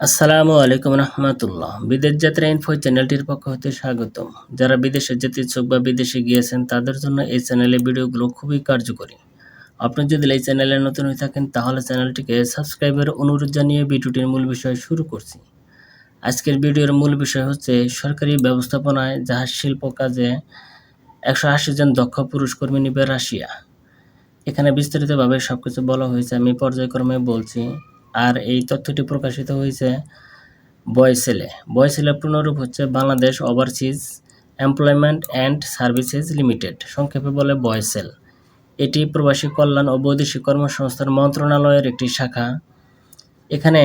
আসসালামু আলাইকুম রহমতুল্লাহ। বিদেশ যাত্রা ইনফো চ্যানেলটির পক্ষ হতে স্বাগতম। যারা বিদেশে যেতে ইচ্ছুক বা বিদেশে গিয়েছেন, তাদের জন্য এই চ্যানেলের ভিডিওগুলো খুবই কার্যকরী। আপনি যদি এই চ্যানেলে নতুন হয়ে থাকেন, তাহলে চ্যানেলটিকে সাবস্ক্রাইবের অনুরোধ জানিয়ে ভিডিওটির মূল বিষয় শুরু করছি। আজকের ভিডিওর মূল বিষয় হচ্ছে সরকারি ব্যবস্থাপনায় জাহাজ শিল্প কাজে একশো আশি জন দক্ষ পুরুষ কর্মী নিবে রাশিয়া। এখানে বিস্তারিতভাবে সব কিছু বলা হয়েছে, আমি পর্যায়ক্রমে বলছি। আর এই তথ্যটি প্রকাশিত হয়েছে বয়সেলে। বয়সেলে পুনরূপ হচ্ছে Bangladesh overseas employment and services limited সংক্ষেপে বলে বয়সেল। এটি প্রবাসী কল্যাণ ও বৈদেশিক কর্মসংস্থান মন্ত্রণালয়ের একটি শাখা। এখানে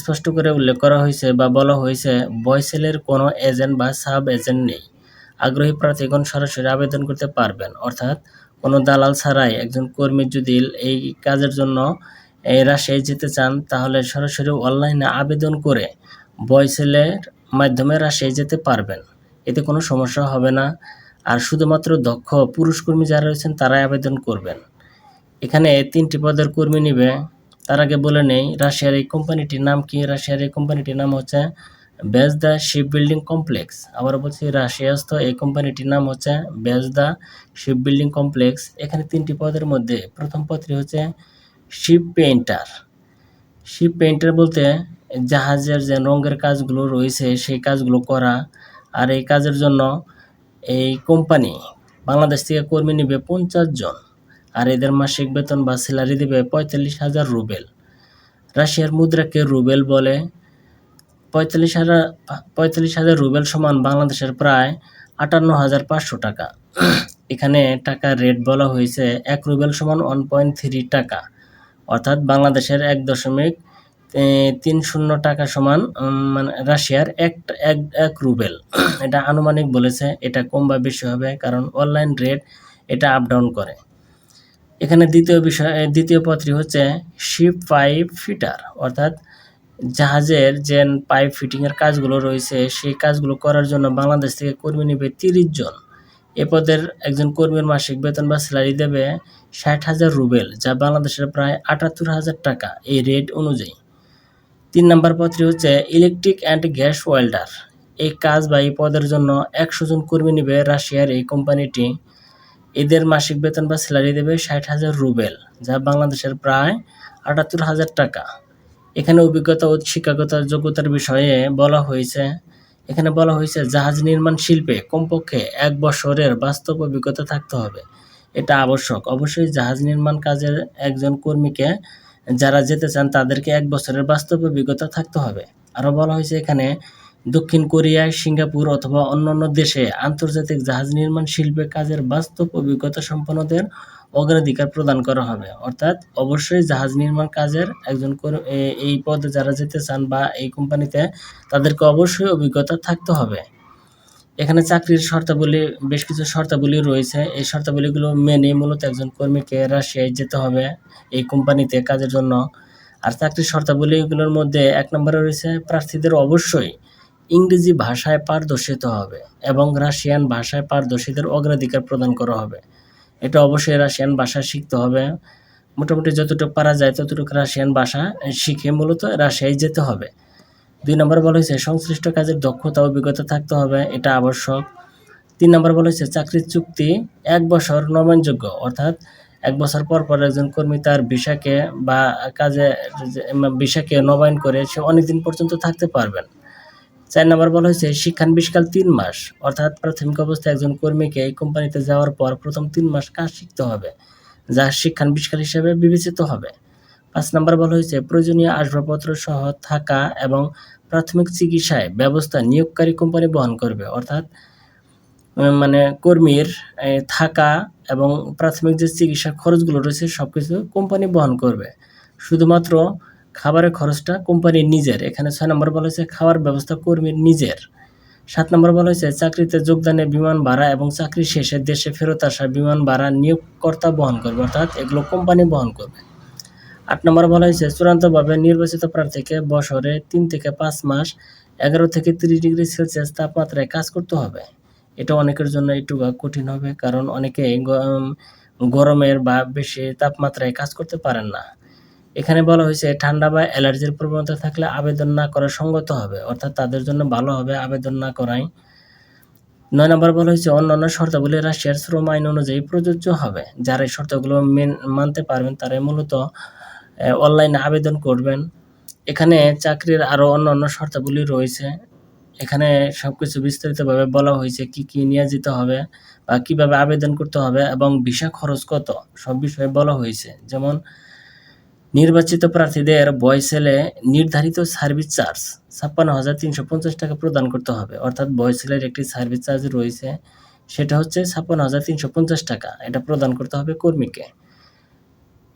স্পষ্ট করে উল্লেখ করা হয়েছে বা বলা হয়েছে বয়সেলের কোনো এজেন্ট বা সাব এজেন্ট নেই। আগ্রহী প্রার্থীগণ সরাসরি আবেদন করতে পারবেন। অর্থাৎ কোনো দালাল ছাড়াই একজন কর্মী যদি এই কাজের জন্য এই রাশিয়ায় যেতে চান, তাহলে সরাসরি অনলাইনে আবেদন করে বয়সেলের মাধ্যমে রাশিয়ায় যেতে পারবেন। এতে কোনো সমস্যা হবে না। আর শুধুমাত্র দক্ষ পুরুষ কর্মী যারা রয়েছেন, তারাই আবেদন করবেন। এখানে তিনটি পদের কর্মী নিবে। তার আগে বলে নেই, রাশিয়ার এই কোম্পানিটির নাম কি? রাশিয়ার এই কোম্পানিটির নাম হচ্ছে বেজদা শিপ বিল্ডিং কমপ্লেক্স আবার বলছি, রাশিয়াস্থ এই কোম্পানিটির নাম হচ্ছে বেজদা শিপ বিল্ডিং কমপ্লেক্স এখানে তিনটি পদের মধ্যে প্রথম পদটি হচ্ছে শিপ পেইন্টার শিপ পেইন্টার বলতে জাহাজের যে রঙের কাজগুলো রয়েছে, সেই কাজগুলো করা। আর এই কাজের জন্য এই কোম্পানি বাংলাদেশ থেকে কর্মী নেবে পঞ্চাশ জন। আর এদের মাসিক বেতন বা স্যালারি দেবে পঁয়তাল্লিশ হাজার রুবেল। রাশিয়ার মুদ্রাকে রুবেল বলে। পঁয়তাল্লিশ হাজার পঁয়তাল্লিশ হাজার রুবেল সমান বাংলাদেশের প্রায় আটান্ন হাজার পাঁচশো টাকা। এখানে টাকার রেট বলা হয়েছে এক রুবেল সমান ওয়ান পয়েন্ট থ্রি টাকা। অর্থাৎ বাংলাদেশের এক দশমিক তিন শূন্য টাকা সমান মানে রাশিয়ার এক এক এক রুবেল। এটা আনুমানিক বলেছে, এটা কম বা বেশি হবে কারণ অনলাইন রেট এটা আপ ডাউন করে। এখানে দ্বিতীয় বিষয় দ্বিতীয় পত্রী হচ্ছে শিপ পাইপ ফিটার, অর্থাৎ জাহাজের যে পাইপ ফিটিংয়ের কাজগুলো রয়েছে, সেই কাজগুলো করার জন্য বাংলাদেশ থেকে কর্মী নেবে তিরিশ জন। এ পদের একজন কর্মীর মাসিক বেতন বা স্যালারি দেবে ষাট হাজার রুবেল, যা বাংলাদেশের প্রায় আটাত্তর হাজার টাকা এই রেট অনুযায়ী। তিন নম্বর পদটি হচ্ছে ইলেকট্রিক অ্যান্ড গ্যাস ওয়েল্ডার। এই কাজ বা এই পদের জন্য একশো জন কর্মী নেবে রাশিয়ার এই কোম্পানিটি। এদের মাসিক বেতন বা স্যালারি দেবে ষাট হাজার রুবেল, যা বাংলাদেশের প্রায় আটাত্তর হাজার টাকা। এখানে অভিজ্ঞতা ও শিক্ষাগত যোগ্যতার বিষয়ে বলা হয়েছে, এখানে বলা হয়েছে জাহাজ নির্মাণ শিল্পে কমপক্ষে এক বছরের বাস্তব অভিজ্ঞতা থাকতে হবে। এটা আবশ্যক। অবশ্যই জাহাজ নির্মাণ কাজের একজন কর্মীকে যারা যেতে চান, তাদেরকে এক বছরের বাস্তব অভিজ্ঞতা থাকতে হবে। আরও বলা হয়েছে এখানে, দক্ষিণ কোরিয়ায় সিঙ্গাপুর অথবা অন্যান্য দেশে আন্তর্জাতিক জাহাজ নির্মাণ শিল্পে কাজের বাস্তব অভিজ্ঞতা সম্পন্নদের অগ্রাধিকার প্রদান করা হবে। অর্থাৎ অবশ্যই জাহাজ নির্মাণ কাজের একজন এই পদে যারা যেতে চান বা এই কোম্পানিতে, তাদেরকে অবশ্যই অভিজ্ঞতা থাকতে হবে। এখানে চাকরির শর্তাবলী, বেশ কিছু শর্তাবলী রয়েছে। এই শর্তাবলীগুলো মেনে মূলত একজন কর্মীকে রাশিয়ায় যেতে হবে এই কোম্পানিতে কাজের জন্য। আর চাকরির শর্তাবলীগুলোর মধ্যে এক নম্বরে রয়েছে, প্রার্থীদের অবশ্যই ইংরেজি ভাষায় পারদর্শিত হবে এবং রাশিয়ান ভাষায় পারদর্শীদের অগ্রাধিকার প্রদান করা হবে। এটা অবশ্যই রাশিয়ান ভাষা শিখতে হবে। মোটামুটি যতটুকু পারা যায় ততটুকু রাশিয়ান ভাষা শিখে মূলত রাশিয়ায় যেতে হবে। দুই নম্বর বলা হয়েছে সংশ্লিষ্ট কাজের দক্ষতা অভিজ্ঞতা থাকতে হবে, এটা আবশ্যক। তিন নম্বর বলা হয়েছে চাকরির চুক্তি এক বছর নবায়নযোগ্য অর্থাৎ এক বছর পর পর একজন কর্মী তার ভিসাকে বা কাজে ভিসাকে নবায়ন করে সে অনেকদিন পর্যন্ত থাকতে পারবেন। চার নম্বর বলা হয়েছে শিক্ষানবিষ্কাল তিন মাস, অর্থাৎ প্রাথমিক অবস্থায় একজন কর্মীকে এই কোম্পানিতে যাওয়ার পর প্রথম তিন মাস কাজ শিখতে হবে, যা শিক্ষানবিষ্কাল হিসেবে বিবেচিত হবে। পাঁচ নম্বর বলা হয়েছে, প্রয়োজনীয় আসবাবপত্র সহ থাকা এবং প্রাথমিক চিকিৎসায় ব্যবস্থা নিয়োগকারী কোম্পানি বহন করবে। অর্থাৎ মানে কর্মীর থাকা এবং প্রাথমিক যে চিকিৎসা খরচগুলো রয়েছে সব কিছু কোম্পানি বহন করবে। শুধুমাত্র খাবারের খরচটা কোম্পানির নিজের। এখানে ছয় নম্বর বলা হয়েছে, খাওয়ার ব্যবস্থা কর্মীর নিজের। সাত নম্বর বলা হয়েছে, চাকরিতে যোগদানে বিমান ভাড়া এবং চাকরি শেষে দেশে ফেরত আসা বিমান ভাড়া নিয়োগকর্তা বহন করবে। অর্থাৎ, এগুলো কোম্পানি বহন করবে। আট নম্বর বলা হয়েছে, চূড়ান্তভাবে নির্বাচিত প্রার্থীকে বছরে তিন থেকে পাঁচ মাস, এগারো থেকে তিরিশ ডিগ্রি সেলসিয়াস তাপমাত্রায় কাজ করতে হবে। এটা অনেকের জন্য একটু কঠিন হবে, কারণ অনেকে গরমের বা বেশি তাপমাত্রায় কাজ করতে পারেন না। এখানে বলা হয়েছে, ঠান্ডা বা অ্যালার্জির প্রবণতা থাকলে আবেদন না করা সঙ্গত হবে, অর্থাৎ তাদের জন্য ভালো হবে আবেদন না করাই। নয় নম্বর বলা হয়েছে, অন্যান্য শর্তাবলী রাশিয়ার শ্রম আইন অনুযায়ী প্রযোজ্য হবে। যারা এই শর্তগুলো মেন- মানতে পারবেন, তারাই মূলত অনলাইনে আবেদন করবেন। এখানে চাকরির আরও অন্য অন্য শর্তাবলী রয়েছে। এখানে সব কিছু বিস্তারিতভাবে বলা হয়েছে কি কি নিয়ে যেতে হবে বা কীভাবে আবেদন করতে হবে এবং ভিসা খরচ কত, সব বিষয়ে বলা হয়েছে। যেমন, নির্বাচিত প্রার্থীদের বয়সেলে নির্ধারিত সার্ভিস চার্জ ছাপ্পান্ন হাজার তিনশো পঞ্চাশ টাকা প্রদান করতে হবে। অর্থাৎ বয়সেলের একটি সার্ভিস চার্জ রয়েছে, সেটা হচ্ছে ছাপ্পান্ন হাজার তিনশো পঞ্চাশ টাকা। এটা প্রদান করতে হবে কর্মীকে।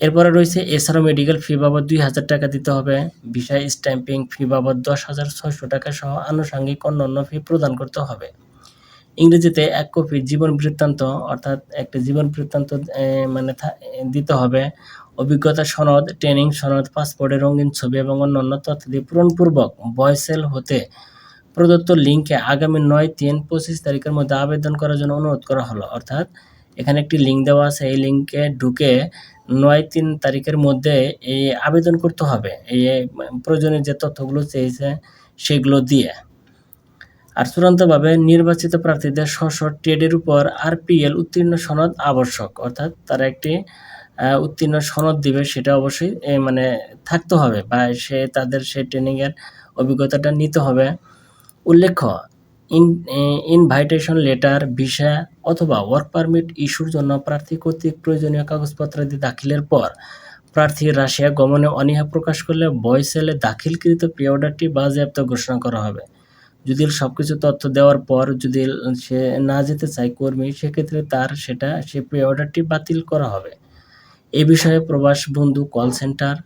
এরপরে রয়েছে এছাড়াও মেডিকেল ফি বাবদ দুই হাজার টাকা দিতে হবে। ভিসা স্ট্যাম্পিং ফি বাবদ দশ হাজার ছয়শো টাকা সহ আনুষঙ্গিক অন্যান্য ফি প্রদান করতে হবে। ইংরেজিতে এক কপি জীবন বৃত্তান্ত, অর্থাৎ একটা জীবন বৃত্তান্ত মানে দিতে হবে। অভিজ্ঞতা সনদ, ট্রেনিং সনদ, পাসপোর্টের রঙিন ছবি এবং অন্যান্য তথ্য দিয়ে পূরণপূর্বক বয়সেল হতে প্রদত্ত লিঙ্কে আগামী নয় তিন পঁচিশ তারিখের মধ্যে আবেদন করার জন্য অনুরোধ করা হলো। অর্থাৎ এখানে একটি লিঙ্ক দেওয়া আছে। এই লিঙ্কে ঢুকে নয় তিন তারিখের মধ্যে এই আবেদন করতে হবে। এই প্রয়োজনীয় যে তথ্যগুলো চেয়েছে সেগুলো দিয়ে। আর চূড়ান্তভাবে নির্বাচিত প্রার্থীদের স্ব ট্রেডের উপর আরপিএল উত্তীর্ণ সনদ আবশ্যক, অর্থাৎ তারা একটি উত্তীর্ণ সনদ দিবে সেটা অবশ্যই মানে থাকতে হবে বা সে তাদের সেই ট্রেনিংয়ের অভিজ্ঞতাটা নিতে হবে। উল্লেখ্য, ইন ইনভাইটেশন লেটার ভিসা অথবা ওয়ার্ক পারমিট ইস্যুর জন্য প্রার্থী কর্তৃক প্রয়োজনীয় কাগজপত্রাদি দাখিলের পর, প্রার্থী রাশিয়া গমনে অনীহা প্রকাশ করলে বয়সেলে দাখিলকৃত প্রি অর্ডারটি বাজেয়াপ্ত ঘোষণা করা হবে। যদি সব কিছু তথ্য দেওয়ার পর যদি সে না যেতে চায় কর্মী, সেক্ষেত্রে তার সেটা, সে প্রি অর্ডারটি বাতিল করা হবে। এ বিষয়ে প্রবাস বন্ধু কল সেন্টার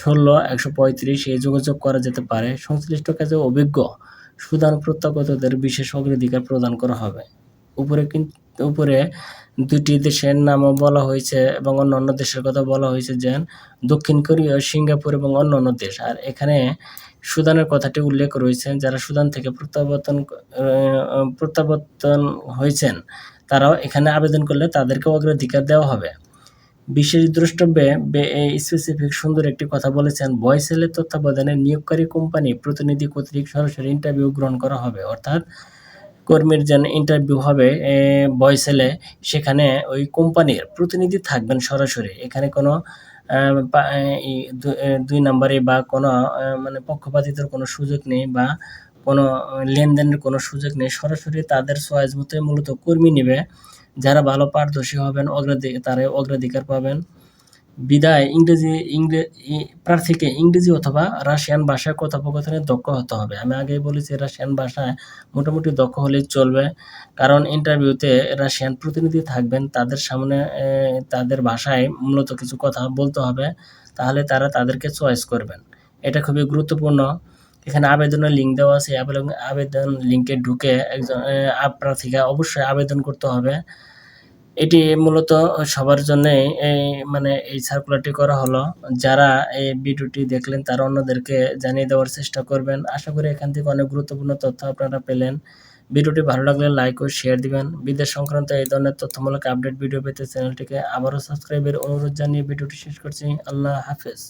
ষোলো একশো পঁয়ত্রিশ এই যোগাযোগ করা যেতে পারে। সংশ্লিষ্ট কাজে অভিজ্ঞ সুদান প্রত্যাগতদের বিশেষ অগ্রাধিকার প্রদান করা হবে। উপরে কিন্তু উপরে দুটি দেশের নামও বলা হয়েছে এবং অন্যান্য দেশের কথা বলা হয়েছে যে দক্ষিণ কোরিয়া, সিঙ্গাপুর এবং অন্যান্য দেশ। আর এখানে সুদানের কথাটি উল্লেখ রয়েছে, যারা সুদান থেকে প্রত্যাবর্তন প্রত্যাবর্তন হয়েছেন, তারাও এখানে আবেদন করলে তাদেরকে অগ্রাধিকার দেওয়া হবে। বিশেষ দ্রষ্টব্যে স্পেসিফিক সুন্দর একটি কথা বলেছেন, বয়সেলের তত্ত্বাবধানে নিয়োগকারী কোম্পানি প্রতিনিধি কর্তৃক সরাসরি ইন্টারভিউ গ্রহণ করা হবে। অর্থাৎ কর্মীর যেন ইন্টারভিউ হবে বয়সেলে সেখানে ওই কোম্পানির প্রতিনিধি থাকবেন সরাসরি। এখানে কোনো দুই নম্বরে বা কোনো মানে পক্ষপাতিত্বের কোনো সুযোগ নেই বা কোনো লেনদেনের কোনো সুযোগ নেই, সরাসরি তাদের চয়েস মতো মূলত কর্মী নেবে। যারা ভালো পারদর্শী হবেন অগ্রাধিকার তারা অগ্রাধিকার পাবেন। বিদায় ইংরেজি প্রার্থীকে ইংরেজি অথবা রাশিয়ান ভাষায় কথোপকথনে দক্ষ হতে হবে। আমি আগেই বলেছি, রাশিয়ান ভাষায় মোটামুটি দক্ষ হলেই চলবে। কারণ ইন্টারভিউতে রাশিয়ান প্রতিনিধি থাকবেন, তাদের সামনে তাদের ভাষায় মূলত কিছু কথা বলতে হবে। তাহলে তারা তাদেরকে চয়েস করবেন। এটা খুবই গুরুত্বপূর্ণ। এখানে আবেদনের লিঙ্ক দেওয়া আছে আবেদন লিঙ্কে ঢুকে একজন প্রার্থীকে অবশ্যই আবেদন করতে হবে। এটি মূলত সবার জন্যে এই মানে এই সার্কুলারটি করা হলো। যারা এই ভিডিওটি দেখলেন, তারা অন্যদেরকে জানিয়ে দেওয়ার চেষ্টা করবেন। আশা করি এখান থেকে অনেক গুরুত্বপূর্ণ তথ্য আপনারা পেলেন। ভিডিওটি ভালো লাগলে লাইক ও শেয়ার দিবেন। বিদেশ সংক্রান্ত এই ধরনের তথ্যমূলক আপডেট ভিডিও পেতে চ্যানেলটিকে আবারও সাবস্ক্রাইবের অনুরোধ জানিয়ে ভিডিওটি শেষ করছি। আল্লাহ হাফেজ।